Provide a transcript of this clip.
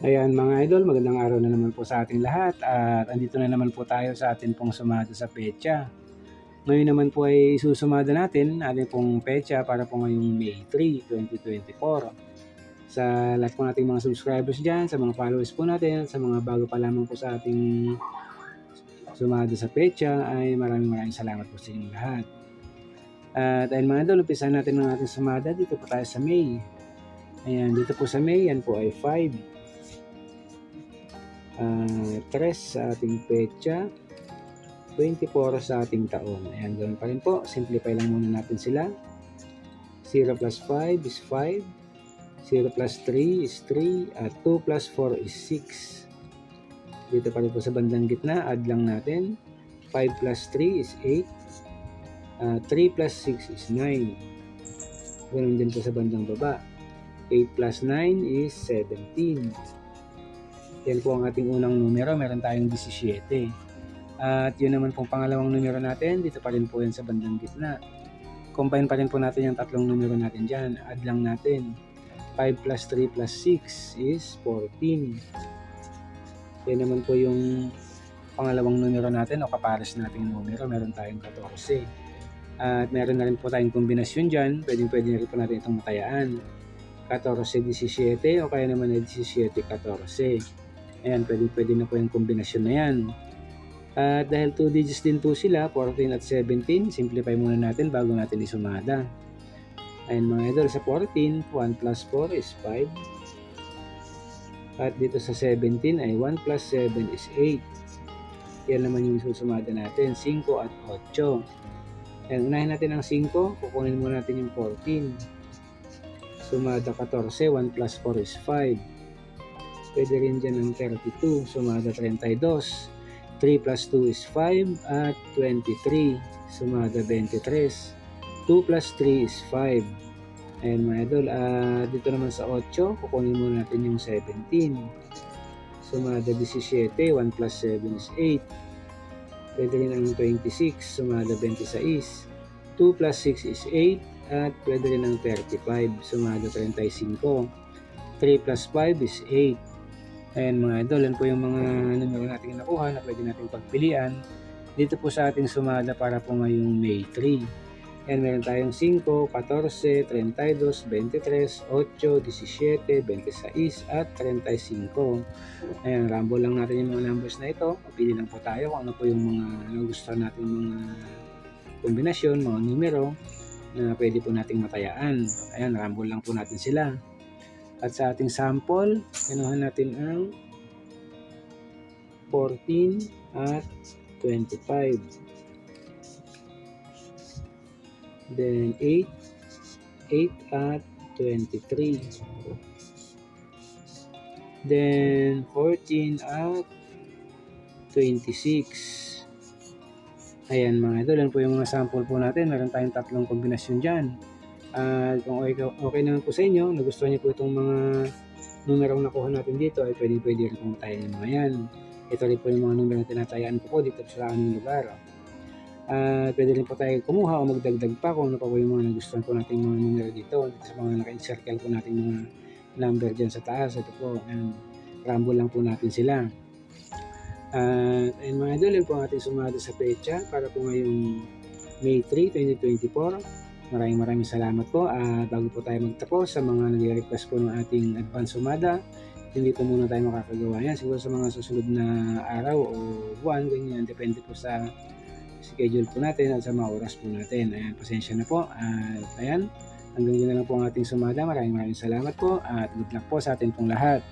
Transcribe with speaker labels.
Speaker 1: Ayan mga idol, magandang araw na naman po sa ating lahat at andito na naman po tayo sa ating pong sumada sa pecha. Ngayon naman po ay susumada natin ating pong pecha para po ngayong May 3, 2024. Sa lahat po nating mga subscribers dyan, sa mga followers po natin, sa mga bago pa lamang po sa ating sumada sa pecha ay maraming maraming salamat po sa inyong lahat. At ayun mga idol, umpisahan natin ang ating sumada dito po tayo sa May. Ayan, dito po sa May, yan po ay 5 uh, 3 sa ating pecha, 24 sa ating taon. Ayan, ganoon pa rin po. Simplify lang muna natin sila. 0 plus 5 is 5. 0 plus 3 is 3. At 2 plus 4 is 6. Dito pa rin po sa bandang gitna, add lang natin. 5 plus 3 is 8. Uh, 3 plus 6 is 9. Ganun din po sa bandang baba. 8 plus 9 is 17. Yan po ang ating unang numero. Meron tayong 17. At yun naman pong pangalawang numero natin. Dito pa rin po yan sa bandang gitna. Combine pa rin po natin yung tatlong numero natin dyan. Add lang natin. 5 plus 3 plus 6 is 14. Yan naman po yung pangalawang numero natin o kapares nating numero. Meron tayong 14. At meron na rin po tayong kombinasyon dyan. Pwede pwede na rin po natin itong matayaan. 14-17 o kaya naman ay 17-14. Ayan, pwede, pwede na po yung kombinasyon na yan. At dahil 2 digits din po sila, 14 at 17, simplify muna natin bago natin isumada. Ayan mga idol, sa 14, 1 plus 4 is 5. At dito sa 17 ay 1 plus 7 is 8. Yan naman yung susumada natin, 5 at 8. Ayan, unahin natin ang 5, kukunin muna natin yung 14. Sumada 14, 1 plus 4 is 5. Pwede rin dyan ng 32. Sumada 32. 3 plus 2 is 5 at 23. Sumada 23. 2 plus 3 is 5. Ayan mga idol. Uh, dito naman sa 8, kukunin muna natin yung 17. Sumada 17. 1 plus 7 is 8. Pwede rin ang 26. Sumada 26. 2 plus 6 is 8 at pwede rin ang 35. Sumada 35. 3 plus 5 is 8. Ayan mga idol, yan po yung mga numero natin nakuha na pwede natin pagpilian dito po sa ating sumada para po ngayong May 3. Ayan, meron tayong 5, 14, 32, 23, 8, 17, 26 at 35. Ayan, rambo lang natin yung mga numbers na ito. Pili lang po tayo kung ano po yung mga nagustuhan natin mga kombinasyon, mga numero na pwede po nating matayaan. Ayan, rambo lang po natin sila. At sa ating sample, kinuha natin ang 14 at 25. Then 8, 8 at 23. Then 14 at 26. Ayan mga idol, yan po yung mga sample po natin. Meron tayong tatlong kombinasyon dyan. At kung okay, okay naman po sa inyo, nagustuhan niyo po itong mga numerong nakuha natin dito, ay pwede pwede rin pong tayo ng mga yan. Ito rin po yung mga numero na tinatayaan ko po dito sa aming lugar. At pwede rin po tayo kumuha o magdagdag pa kung ano pa po yung mga nagustuhan po natin mga numero dito. Dito sa mga naka-encircle po natin mga number dyan sa taas. Ito po, and rumble lang po natin sila. At and mga idol, yun po ang ating sumado sa pecha para po ngayong May 3, 2024. Maraming maraming salamat po at bago po tayo magtapos sa mga nag-request po ng ating advance sumada, hindi po muna tayo makakagawa yan. Siguro sa mga susunod na araw o buwan, ganyan, depende po sa schedule po natin at sa mga oras po natin. Ayan, pasensya na po. At ayan, hanggang yun na lang po ang ating sumada. Maraming maraming salamat po at good luck po sa atin pong lahat.